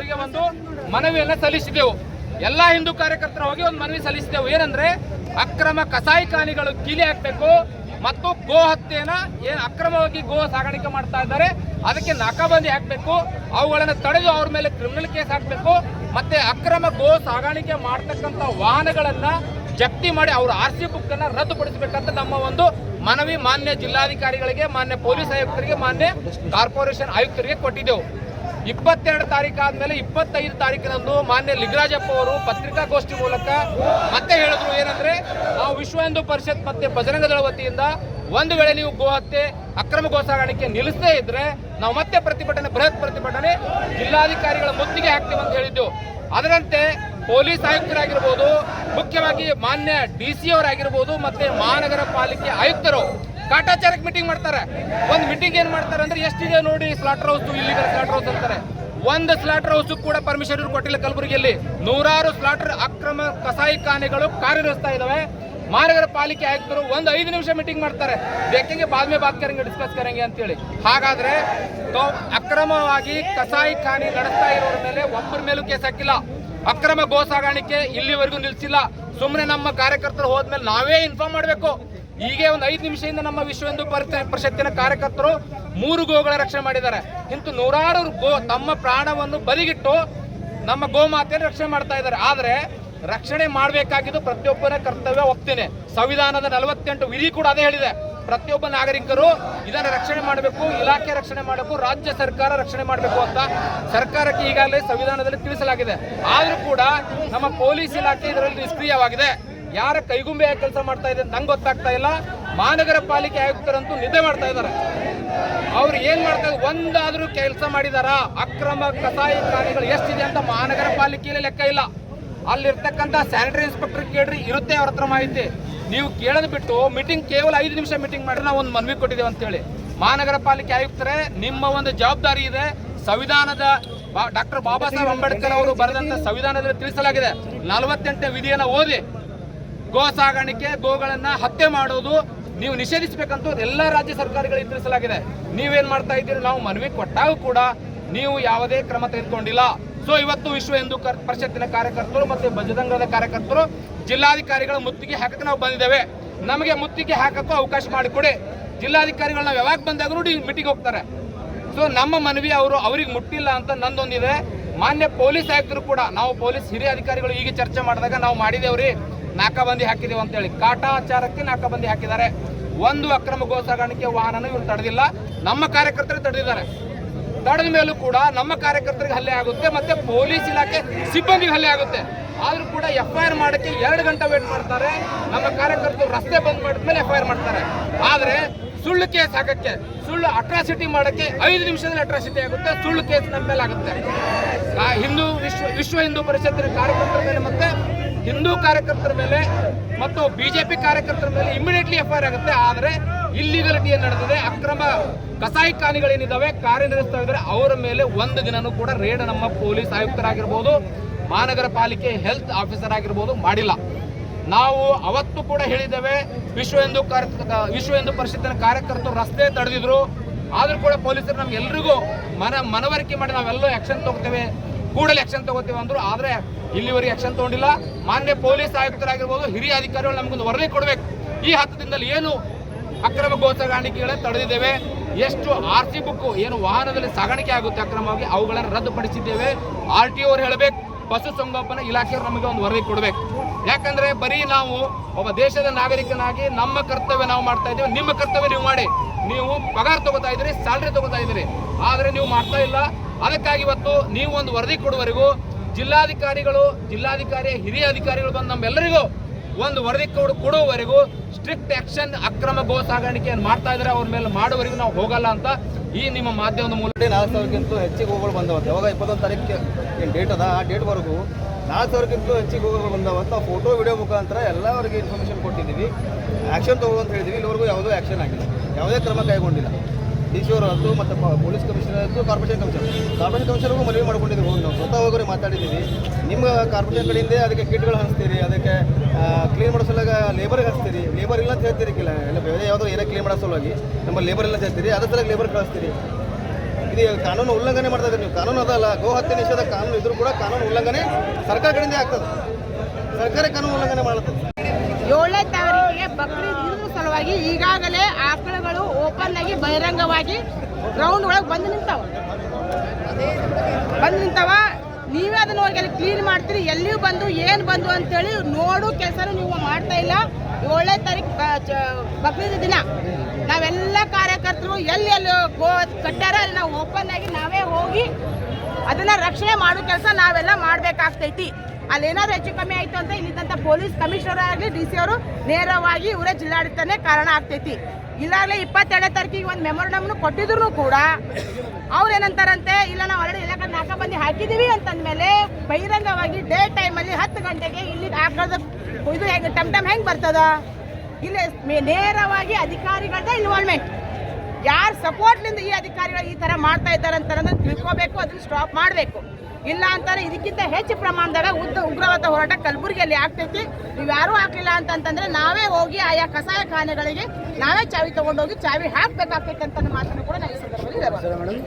ಕಾರ್ಯಕರ್ತರಿಗೆ ಒಂದು ಮನವಿಯನ್ನು ಸಲ್ಲಿಸಿದೆವು ಎಲ್ಲ ಹಿಂದೂ ಕಾರ್ಯಕರ್ತರ ಹೋಗಿ ಒಂದು ಮನವಿ ಸಲ್ಲಿಸಿದೆವು ಏನಂದ್ರೆ ಅಕ್ರಮ ಕಸಾಯಿಖಾನಿಗಳು ಕೀಲಿ ಹಾಕಬೇಕು ಮತ್ತು ಗೋ ಹತ್ಯೆನ ಏನು ಅಕ್ರಮವಾಗಿ ಗೋ ಸಾಗಾಣಿಕೆ ಮಾಡ್ತಾ ಇದ್ದಾರೆ. ಅದಕ್ಕೆ ನಾಕಾಬಂದಿ ಹಾಕಬೇಕು. ಅವುಗಳನ್ನು ತಡೆದು ಅವ್ರ ಮೇಲೆ ಕ್ರಿಮಿನಲ್ ಕೇಸ್ ಹಾಕಬೇಕು. ಮತ್ತೆ ಅಕ್ರಮ ಗೋ ಸಾಗಾಣಿಕೆ ಮಾಡ್ತಕ್ಕಂಥ ವಾಹನಗಳನ್ನ ಜಪ್ತಿ ಮಾಡಿ ಅವ್ರ ಆರ್ ಸಿ ಬುಕ್ ಅನ್ನ ರದ್ದುಪಡಿಸಬೇಕಂತ ನಮ್ಮ ಒಂದು ಮನವಿ ಮಾನ್ಯ ಜಿಲ್ಲಾಧಿಕಾರಿಗಳಿಗೆ, ಮಾನ್ಯ ಪೊಲೀಸ್ ಆಯುಕ್ತರಿಗೆ, ಮಾನ್ಯ ಕಾರ್ಪೊರೇಷನ್ ಆಯುಕ್ತರಿಗೆ ಕೊಟ್ಟಿದ್ದೆವು. ಇಪ್ಪತ್ತೆರಡು ತಾರೀಕು ಆದ್ಮೇಲೆ ಇಪ್ಪತ್ತೈದು ತಾರೀಕಿನಂದು ಮಾನ್ಯ ಲಿಂಗರಾಜಪ್ಪ ಅವರು ಪತ್ರಿಕಾಗೋಷ್ಠಿ ಮೂಲಕ ಮತ್ತೆ ಹೇಳಿದ್ರು ಏನಂದ್ರೆ, ನಾವು ವಿಶ್ವ ಹಿಂದೂ ಪರಿಷತ್ ಮತ್ತೆ ಬಜರಂಗ ದಳ ವತಿಯಿಂದ ಒಂದು ವೇಳೆ ನೀವು ಗೋ ಹತ್ಯೆ, ಅಕ್ರಮ ಗೋ ಸಾಗಾಣಿಕೆ ನಿಲ್ಲಿಸದೇ ಇದ್ರೆ ನಾವು ಮತ್ತೆ ಪ್ರತಿಭಟನೆ, ಬೃಹತ್ ಪ್ರತಿಭಟನೆ ಜಿಲ್ಲಾಧಿಕಾರಿಗಳ ಮುತ್ತಿಗೆ ಹಾಕ್ತೀವಿ ಅಂತ ಹೇಳಿದ್ದು. ಅದರಂತೆ ಪೊಲೀಸ್ ಆಯುಕ್ತರಾಗಿರ್ಬೋದು, ಮುಖ್ಯವಾಗಿ ಮಾನ್ಯ ಡಿ ಸಿ ಅವರಾಗಿರ್ಬೋದು, ಮತ್ತೆ ಮಹಾನಗರ ಪಾಲಿಕೆ ಆಯುಕ್ತರು ಕಾಟಾಚಾರಕ್ಕೆ ಮೀಟಿಂಗ್ ಮಾಡ್ತಾರೆ. ಒಂದು ಮೀಟಿಂಗ್ ಏನು ಮಾಡ್ತಾರೆ ಅಂದ್ರೆ ಎಷ್ಟಿದೆ ನೋಡಿ slaughter house illegal slaughter house ಅಂತಾರೆ. ಒಂದು ಸ್ಲಾಟರ್ ಹೌಸ್ ಕೂಡ ಪರ್ಮಿಷನ್ ಕೊಟ್ಟಿಲ್ಲ ಕಲಬುರಗಿಯಲ್ಲಿ ನೂರಾರು ಸ್ಲಾಟರ್ ಅಕ್ರಮ ಕಸಾಯಿಖಾನೆಗಳು ಕಾರ್ಯನಿರ್ವಹಿಸ್ತಾ ಇದಾವೆ. ಮಹಾನಗರ ಪಾಲಿಕೆ ಆಯುಕ್ತರು ಒಂದು ಐದು ನಿಮಿಷ ಮೀಟಿಂಗ್ ಮಾಡ್ತಾರೆ. ಬೇಕಂಗೆ ಬಾದ್ಮೆ ಬಾತ್ ಕರಂಗೆ ಡಿಸ್ಕಸ್ ಕರಂಗೆ ಅಂತೇಳಿ. ಹಾಗಾದ್ರೆ ಅಕ್ರಮವಾಗಿ ಅಕ್ರಮವಾಗಿ ಕಸಾಯಿಖಾನೆ ನಡೆಸ್ತಾ ಇರೋರ ಮೇಲೆ ಒಬ್ಬರ ಮೇಲೂ ಕೇಸ್ ಹಾಕಿಲ್ಲ. ಅಕ್ರಮ ಗೋ ಸಾಗಾಣಿಕೆ ಇಲ್ಲಿವರೆಗೂ ನಿಲ್ಸಿಲ್ಲ. ಸುಮ್ಮನೆ ನಮ್ಮ ಕಾರ್ಯಕರ್ತರು ಹೋದ್ಮೇಲೆ ನಾವೇ ಇನ್ಫಾರ್ಮ್ ಮಾಡಬೇಕು. ಹೀಗೆ ಒಂದು ಐದು ನಿಮಿಷದಿಂದ ನಮ್ಮ ವಿಶ್ವ ಹಿಂದೂ ಪರಿಷತ್- ಪರಿಷತ್ತಿನ ಕಾರ್ಯಕರ್ತರು ಮೂರು ಗೋಗಳ ರಕ್ಷಣೆ ಮಾಡಿದ್ದಾರೆ. ಇಂತು ನೂರಾರು ಗೋ ತಮ್ಮ ಪ್ರಾಣವನ್ನು ಬಲಿಗಿಟ್ಟು ನಮ್ಮ ಗೋಮಾತೆಯನ್ನು ರಕ್ಷಣೆ ಮಾಡ್ತಾ ಇದ್ದಾರೆ. ಆದರೆ ರಕ್ಷಣೆ ಮಾಡಬೇಕಾಗಿದ್ದು ಪ್ರತಿಯೊಬ್ಬರ ಕರ್ತವ್ಯ ಒಪ್ತೇನೆ. ಸಂವಿಧಾನದ ನಲವತ್ತೆಂಟು ವಿಧಿ ಕೂಡ ಅದೇ ಹೇಳಿದೆ. ಪ್ರತಿಯೊಬ್ಬ ನಾಗರಿಕರು ಇದನ್ನು ರಕ್ಷಣೆ ಮಾಡಬೇಕು, ಇಲಾಖೆ ರಕ್ಷಣೆ ಮಾಡಬೇಕು, ರಾಜ್ಯ ಸರ್ಕಾರ ರಕ್ಷಣೆ ಮಾಡಬೇಕು ಅಂತ ಸರ್ಕಾರಕ್ಕೆ ಈಗಾಗಲೇ ಸಂವಿಧಾನದಲ್ಲಿ ತಿಳಿಸಲಾಗಿದೆ. ಆದರೂ ಕೂಡ ನಮ್ಮ ಪೊಲೀಸ್ ಇಲಾಖೆ ಇದರಲ್ಲಿ ನಿಷ್ಕ್ರಿಯವಾಗಿದೆ. ಯಾರ ಕೈಗುಂಬೆ ಕೆಲಸ ಮಾಡ್ತಾ ಇದೆ ನಂಗೆ ಗೊತ್ತಾಗ್ತಾ ಇಲ್ಲ. ಮಹಾನಗರ ಪಾಲಿಕೆ ಆಯುಕ್ತರಂತೂ ನಿದ್ದೆ ಮಾಡ್ತಾ ಇದ್ದಾರೆ. ಅವ್ರು ಏನ್ ಮಾಡ್ತಾ ಒಂದಾದ್ರೂ ಕೆಲಸ ಮಾಡಿದಾರ? ಅಕ್ರಮ ಕಸಾಯಿ ಕಾರ್ಯಗಳು ಎಷ್ಟಿದೆ ಅಂತ ಮಹಾನಗರ ಪಾಲಿಕೆಯಲ್ಲಿ ಲೆಕ್ಕ ಇಲ್ಲ. ಅಲ್ಲಿರ್ತಕ್ಕಂಥ ಸ್ಯಾನಿಟರಿ ಇನ್ಸ್ಪೆಕ್ಟರ್ ಕೇಳ್ರಿ, ಇರುತ್ತೆ ಅವ್ರ ಹತ್ರ ಮಾಹಿತಿ. ನೀವು ಕೇಳದ್ ಬಿಟ್ಟು ಮೀಟಿಂಗ್ ಕೇವಲ ಐದು ನಿಮಿಷ ಮೀಟಿಂಗ್ ಮಾಡಿದ್ರೆ ನಾವು ಒಂದು ಮನವಿ ಕೊಟ್ಟಿದ್ದೇವೆ ಅಂತೇಳಿ. ಮಹಾನಗರ ಪಾಲಿಕೆ ಆಯುಕ್ತರೇ, ನಿಮ್ಮ ಒಂದು ಜವಾಬ್ದಾರಿ ಇದೆ. ಸಂವಿಧಾನದ ಡಾಕ್ಟರ್ ಬಾಬಾ ಸಾಹೇಬ್ ಅಂಬೇಡ್ಕರ್ ಅವರು ಬರೆದಂತ ಸಂವಿಧಾನದಲ್ಲಿ ತಿಳಿಸಲಾಗಿದೆ. ನಲವತ್ತೆಂಟನೇ ವಿಧಿಯನ್ನು ಓದಿ. ಗೋ ಸಾಗಾಣಿಕೆ, ಗೋಗಳನ್ನ ಹತ್ಯೆ ಮಾಡೋದು ನೀವು ನಿಷೇಧಿಸಬೇಕಂತ ಎಲ್ಲ ರಾಜ್ಯ ಸರ್ಕಾರಗಳಿಗೆ ತಿಳಿಸಲಾಗಿದೆ. ನೀವೇನ್ ಮಾಡ್ತಾ ಇದ್ದೀರಿ? ನಾವು ಮನವಿ ಕೊಟ್ಟಾಗ ಕೂಡ ನೀವು ಯಾವುದೇ ಕ್ರಮ ತೆಗೆದುಕೊಂಡಿಲ್ಲ. ಸೊ ಇವತ್ತು ವಿಶ್ವ ಹಿಂದೂ ಪರಿಷತ್ತಿನ ಕಾರ್ಯಕರ್ತರು ಮತ್ತೆ ಬಜರಂಗದ ಕಾರ್ಯಕರ್ತರು ಜಿಲ್ಲಾಧಿಕಾರಿಗಳ ಮುತ್ತಿಗೆ ಹಾಕಕ್ಕೆ ನಾವು ಬಂದಿದ್ದೇವೆ. ನಮಗೆ ಮುತ್ತಿಗೆ ಹಾಕಕ್ಕೂ ಅವಕಾಶ ಮಾಡಿಕೊಡಿ. ಜಿಲ್ಲಾಧಿಕಾರಿಗಳು ನಾವು ಯಾವಾಗ ಬಂದಾಗೂ ಮೀಟಿಂಗ್ ಹೋಗ್ತಾರೆ. ಸೊ ನಮ್ಮ ಮನವಿ ಅವರು ಅವ್ರಿಗೆ ಮುಟ್ಟಿಲ್ಲ ಅಂತ ನಂದೊಂದಿದೆ. ಮಾನ್ಯ ಪೊಲೀಸ್ ಆಯುಕ್ತರು ಕೂಡ, ನಾವು ಪೊಲೀಸ್ ಹಿರಿಯ ಅಧಿಕಾರಿಗಳು ಈಗ ಚರ್ಚೆ ಮಾಡಿದಾಗ ನಾವು ಮಾಡಿದೇವ್ರಿ. ನಾಕಾಬಂದಿ ಹಾಕಿದೀವಿ ಅಂತೇಳಿ. ಕಾಟಾಚಾರಕ್ಕೆ ನಾಕಾಬಂದಿ ಹಾಕಿದ್ದಾರೆ. ಒಂದು ಅಕ್ರಮ ಗೋ ಸಾಗಾಣಿಕೆ ವಾಹನನ ಇವರು ತಡೆದಿಲ್ಲ. ನಮ್ಮ ಕಾರ್ಯಕರ್ತರು ತಡೆದಿದ್ದಾರೆ. ತಡೆದ ಮೇಲೂ ಕೂಡ ನಮ್ಮ ಕಾರ್ಯಕರ್ತರಿಗೆ ಹಲ್ಲೆ ಆಗುತ್ತೆ ಮತ್ತೆ ಪೊಲೀಸ್ ಇಲಾಖೆ ಸಿಬ್ಬಂದಿಗೆ ಹಲ್ಲೆ ಆಗುತ್ತೆ. ಆದ್ರೂ ಕೂಡ ಎಫ್ ಐ ಆರ್ ಮಾಡಕ್ಕೆ ಎರಡು ಗಂಟೆ ವೇಟ್ ಮಾಡ್ತಾರೆ. ನಮ್ಮ ಕಾರ್ಯಕರ್ತರು ರಸ್ತೆ ಬಂದ್ ಮಾಡಿದ್ಮೇಲೆ ಎಫ್ ಐ ಮಾಡ್ತಾರೆ. ಆದ್ರೆ ಸುಳ್ಳು ಕೇಸ್ ಹಾಕಕ್ಕೆ, ಸುಳ್ಳು ಅಟ್ರಾಸಿಟಿ ಮಾಡಕ್ಕೆ ಐದು ನಿಮಿಷದಲ್ಲಿ ಅಟ್ರಾಸಿಟಿ ಆಗುತ್ತೆ. ಸುಳ್ಳು ಕೇಸ್ ನಮ್ಮ ಮೇಲೆ ಆಗುತ್ತೆ ಹಿಂದೂ ವಿಶ್ವ ವಿಶ್ವ ಹಿಂದೂ ಪರಿಷತ್ತಿನ ಕಾರ್ಯಕರ್ತರ ಮೇಲೆ ಮತ್ತೆ ಹಿಂದೂ ಕಾರ್ಯಕರ್ತರ ಮೇಲೆ ಮತ್ತು ಬಿಜೆಪಿ ಕಾರ್ಯಕರ್ತರ ಮೇಲೆ ಇಮಿಡಿಯೇಟ್ಲಿ ಎಫ್ಐಆರ್ ಆಗುತ್ತೆ. ಆದರೆ ಇಲ್ಲಿಗಲಿಟಿ ಏನ್ ನಡೆದಿದೆ. ಅಕ್ರಮ ಕಸಾಯಿ ಖಾನಿಗಳೇನಿದಾವೆ ಕಾರ್ಯನಿರ್ವಹಿಸ್ತಾ ಇದ್ದಾರೆ ಅವರ ಮೇಲೆ ಒಂದು ದಿನನೂ ಕೂಡ ರೇಡ್ ನಮ್ಮ ಪೊಲೀಸ್ ಆಯುಕ್ತರಾಗಿರ್ಬೋದು, ಮಹಾನಗರ ಪಾಲಿಕೆ ಹೆಲ್ತ್ ಆಫೀಸರ್ ಆಗಿರ್ಬೋದು ಮಾಡಿಲ್ಲ. ನಾವು ಅವತ್ತು ಕೂಡ ಹೇಳಿದ್ದೇವೆ, ವಿಶ್ವ ಹಿಂದೂ ಕಾರ್ಯ ವಿಶ್ವ ಹಿಂದೂ ಪರಿಷತ್ತಿನ ಕಾರ್ಯಕರ್ತರು ರಸ್ತೆ ತಡೆದಿದ್ರು. ಆದರೂ ಕೂಡ ಪೊಲೀಸರು ನಮ್ಗೆಲ್ರಿಗೂ ಮನ ಮನವರಿಕೆ ಮಾಡಿ ನಾವೆಲ್ಲೋ ಆ್ಯಕ್ಷನ್ ತಗೋತೇವೆ. ಕೂಡಲೇ ಆಕ್ಷನ್ ತಗೋತೀವಿ ಅಂದ್ರು, ಆದ್ರೆ ಇಲ್ಲಿವರೆಗೆ ಆಕ್ಷನ್ ತಗೊಂಡಿಲ್ಲ. ಮಾನ್ಯ ಪೊಲೀಸ್ ಆಯುಕ್ತರಾಗಿರ್ಬೋದು, ಹಿರಿಯ ಅಧಿಕಾರಿಗಳು ನಮಗೊಂದು ವರದಿ ಕೊಡಬೇಕು. ಈ ಹತ್ತು ದಿನದಲ್ಲಿ ಏನು ಅಕ್ರಮ ಗೋ ಸಾಗಾಣಿಕೆಗಳೇ ತಡೆದಿದ್ದೇವೆ, ಎಷ್ಟು ಆರ್ ಸಿ ಬುಕ್ ಏನು ವಾಹನದಲ್ಲಿ ಸಾಗಾಣಿಕೆ ಆಗುತ್ತೆ ಅಕ್ರಮವಾಗಿ, ಅವುಗಳನ್ನು ರದ್ದುಪಡಿಸಿದ್ದೇವೆ. ಆರ್ ಟಿ ಅವ್ರು ಹೇಳಬೇಕು ಪಶುಸಂಗೋಪನಾ ಇಲಾಖೆಯವರು ನಮಗೆ ಒಂದು ವರದಿ ಕೊಡಬೇಕು. ಯಾಕಂದ್ರೆ ಬರೀ ನಾವು ಒಬ್ಬ ದೇಶದ ನಾಗರಿಕನಾಗಿ ನಮ್ಮ ಕರ್ತವ್ಯ ನಾವು ಮಾಡ್ತಾ ಇದ್ದೀವಿ, ನಿಮ್ಮ ಕರ್ತವ್ಯ ನೀವು ಮಾಡಿ. ನೀವು ಪಗಾರ ತಗೋತಾ ಇದ್ರಿ ಸ್ಯಾಲ್ರಿ ತಗೋತಾ ಇದ್ರಿ ಆದರೆ ನೀವು ಮಾಡ್ತಾ ಇಲ್ಲ. ಅದಕ್ಕಾಗಿ ಇವತ್ತು ನೀವು ಒಂದು ವರದಿ ಕೊಡುವವರೆಗೂ ಜಿಲ್ಲಾಧಿಕಾರಿಗಳು ಜಿಲ್ಲಾಧಿಕಾರಿ ಹಿರಿಯ ಅಧಿಕಾರಿಗಳು ಬಂದು ನಮ್ಮೆಲ್ಲರಿಗೂ ಒಂದು ವರದಿ ಕೊಡು ಕೊಡುವವರೆಗೂ ಸ್ಟ್ರಿಕ್ಟ್ ಆಕ್ಷನ್ ಅಕ್ರಮ ಗೋ ಸಾಗಾಣಿಕೆಯನ್ನು ಮಾಡ್ತಾ ಇದ್ರೆ ಅವ್ರ ಮೇಲೆ ಮಾಡುವವರೆಗೂ ನಾವು ಹೋಗಲ್ಲ ಅಂತ ಈ ನಿಮ್ಮ ಮಾಧ್ಯಮದ ಮೂಲಕ ನಾಲ್ಕು ಸಾವಿರಕ್ಕಿಂತ ಹೆಚ್ಚಿಗೆ ಹೋಗೋಗಳು ಬಂದವಂತೆ. ಯಾವಾಗ ಇಪ್ಪತ್ತೊಂದು ತಾರೀಕು ಏನು ಡೇಟ್ ಅದ? ಆ ಡೇಟ್ವರೆಗೂ ನಾಲ್ಕು ಸಾವಿರಕ್ಕಿಂತ ಹೆಚ್ಚಿಗೆ ಹೋಗೋಗಳು ಬಂದವಂತ. ಫೋಟೋ ವಿಡಿಯೋ ಮುಖಾಂತರ ಎಲ್ಲವರಿಗೆ ಇನ್ಫಾರ್ಮೇಷನ್ ಕೊಟ್ಟಿದ್ದೀವಿ. ಆ್ಯಕ್ಷನ್ ತಗೋ ಅಂತ ಹೇಳಿದ್ವಿ ಇಲ್ಲಿವರೆಗೂ ಯಾವುದೂ ಆ್ಯಕ್ಷನ್ ಆಗಿಲ್ಲ. ಯಾವುದೇ ಕ್ರಮ ಕೈಗೊಂಡಿಲ್ಲ. ಡಿ ಸಿ ಅವರು ಆಯ್ತು ಮತ್ತು ಪೊಲೀಸ್ ಕಮಿಷನರ್ ಆಯಿತು ಕಾರ್ಪೊರೇಷನ್ ಕಮಿಷನರ್. ಕಾರ್ಪೊರೇಷನ್ ಕಮಿಷನರ್ಗೂ ಮನವಿ ಮಾಡ್ಕೊಂಡಿದ್ದೀವಿ. ಹೋಗಿ ನಾವು ಸ್ವತಃ ಹೋಗೋರಿಗೆ ಮಾತಾಡಿದ್ದೀವಿ. ನಿಮ್ಮ ಕಾರ್ಪೊರೇಷನ್ ಕಡೆಯಿಂದ ಅದಕ್ಕೆ ಕಿಟ್ಗಳು ಹಂಚ್ತೀರಿ, ಅದಕ್ಕೆ ಕ್ಲೀನ್ ಮಾಡೋ ಸಲುವಾಗ ಲೇಬರ್ಗೆ ಹಚ್ತೀರಿ. ಲೇಬರ್ ಇಲ್ಲ ಅಂತ ಹೇಳ್ತೀರಿ ಕಿಲ್ಲ ಎಲ್ಲ ಬೇರೆ ಯಾವುದೋ ಏನೇ ಕ್ಲೀನ್ ಮಾಡೋ ಸಲುವಾಗಿ ನಮ್ಮ ಲೇಬರ್ ಇಲ್ಲ ಅಂತ ಹೇಳ್ತೀರಿ. ಅದ್ರ ಸಲ ಲೇಬರ್ ಕಳಿಸ್ತೀರಿ. ಇದು ಕಾನೂನು ಉಲ್ಲಂಘನೆ ಮಾಡ್ತಾ ಇದ್ದೀರಿ. ನೀವು ಕಾನೂನು ಅದಲ್ಲ, ಗೋ ಹತ್ಯೆ ನಿಷೇಧ ಕಾನೂನು ಇದ್ರೂ ಕೂಡ ಕಾನೂನು ಉಲ್ಲಂಘನೆ ಸರ್ಕಾರ ಕಡೆಯಿಂದ ಆಗ್ತದೆ. ಸರ್ಕಾರ ಕಾನೂನು ಉಲ್ಲಂಘನೆ ಮಾಡುತ್ತೆ. ಏಳನೇ ತಾರೀಕಿಗೆ ಬಕ್ರೀದ್ ಸಲುವಾಗಿ ಈಗಾಗಲೇ ಆಕಳುಗಳು ಓಪನ್ ಆಗಿ ಬಹಿರಂಗವಾಗಿ ಗ್ರೌಂಡ್ ಒಳಗೆ ಬಂದು ನಿಂತಾವ. ಬಂದು ನಿಂತಾವ. ನೀವೇ ಅದನ್ನ ಹೋಗಿ ಅಲ್ಲಿ ಕ್ಲೀನ್ ಮಾಡ್ತೀರಿ. ಎಲ್ಲಿಯೂ ಬಂದು, ಏನು ಬಂದು ಅಂತೇಳಿ ನೋಡು ಕೆಲಸನೂ ನೀವು ಮಾಡ್ತಾ ಇಲ್ಲ. ಏಳನೇ ತಾರೀಕು ಬಕ್ರೀದ್ ದಿನ. ಕಾರ್ಯಕರ್ತರು ಎಲ್ಲಿ ಎಲ್ಲಿ ಕಟ್ಟಾರ ಅಲ್ಲಿ ನಾವು ಓಪನ್ ಆಗಿ ನಾವೇ ಹೋಗಿ ಅದನ್ನ ರಕ್ಷಣೆ ಮಾಡೋ ಕೆಲಸ ನಾವೆಲ್ಲ ಮಾಡ್ಬೇಕಾಗ್ತೈತಿ. ಅಲ್ಲಿ ಏನಾದ್ರು ಹೆಚ್ಚು ಕಮ್ಮಿ ಆಯ್ತು ಅಂತ ಇಲ್ಲಿದ್ದಂಥ ಪೊಲೀಸ್ ಕಮಿಷನರ್ ಆಗಲಿ, ಡಿ ಸಿ ಅವರು ನೇರವಾಗಿ ಇವರೇ ಜಿಲ್ಲಾಡಳಿತನೇ ಕಾರಣ ಆಗ್ತೈತಿ. ಇಲ್ಲಾಗಲೇ ಇಪ್ಪತ್ತೆರಡನೇ ತಾರೀಕಿಗೆ ಒಂದು ಮೆಮೊರಂಡಮ್ನು ಕೊಟ್ಟಿದ್ರು ಕೂಡ ಅವ್ರು ಏನಂತಾರಂತೆ, ಇಲ್ಲ ನಾವು ಆಲ್ರೆಡಿ ಇಲಾಖೆ ನಾಲ್ಕು ಮಂದಿ ಹಾಕಿದ್ದೀವಿ ಅಂತಂದ್ಮೇಲೆ ಬಹಿರಂಗವಾಗಿ ಡೇ ಟೈಮಲ್ಲಿ ಹತ್ತು ಗಂಟೆಗೆ ಇಲ್ಲಿ ಆಕಳದ ಇದು ಹೆಂಗೆ ಟಮ್ ಟಮ್ ಹೆಂಗೆ ಬರ್ತದ? ಇಲ್ಲಿ ನೇರವಾಗಿ ಅಧಿಕಾರಿಗಳದ್ದೇ ಇನ್ವಾಲ್ವ್ಮೆಂಟ್ ಯಾರ ಸಪೋರ್ಟ್ನಿಂದ ಈ ಅಧಿಕಾರಿಗಳು ಈ ತರ ಮಾಡ್ತಾ ಇದ್ದಾರೆ ಅಂತ ತಿಳ್ಕೋಬೇಕು, ಅದನ್ನ ಸ್ಟಾಪ್ ಮಾಡಬೇಕು. ಇಲ್ಲ ಅಂತಾರೆ ಇದಕ್ಕಿಂತ ಹೆಚ್ಚು ಪ್ರಮಾಣದಾಗ ಉದ್ದ ಉಗ್ರವಾದ ಹೋರಾಟ ಕಲಬುರಗಿಯಲ್ಲಿ ಆಗ್ತೈತಿ. ನೀವು ಯಾರೂ ಹಾಕ್ಲಿಲ್ಲ ಅಂತಂತಂದ್ರೆ ನಾವೇ ಹೋಗಿ ಆಯಾ ಕಸಾಯ ಖಾನೆಗಳಿಗೆ ನಾವೇ ಚಾವಿ ತಗೊಂಡೋಗಿ ಚಾವಿ ಹಾಕ್ಬೇಕಾಗ್ತೈತೆ ಅಂತ ಮಾತನ್ನು ಕೂಡ ನಾವು ಈ ಸಂದರ್ಭದಲ್ಲಿ.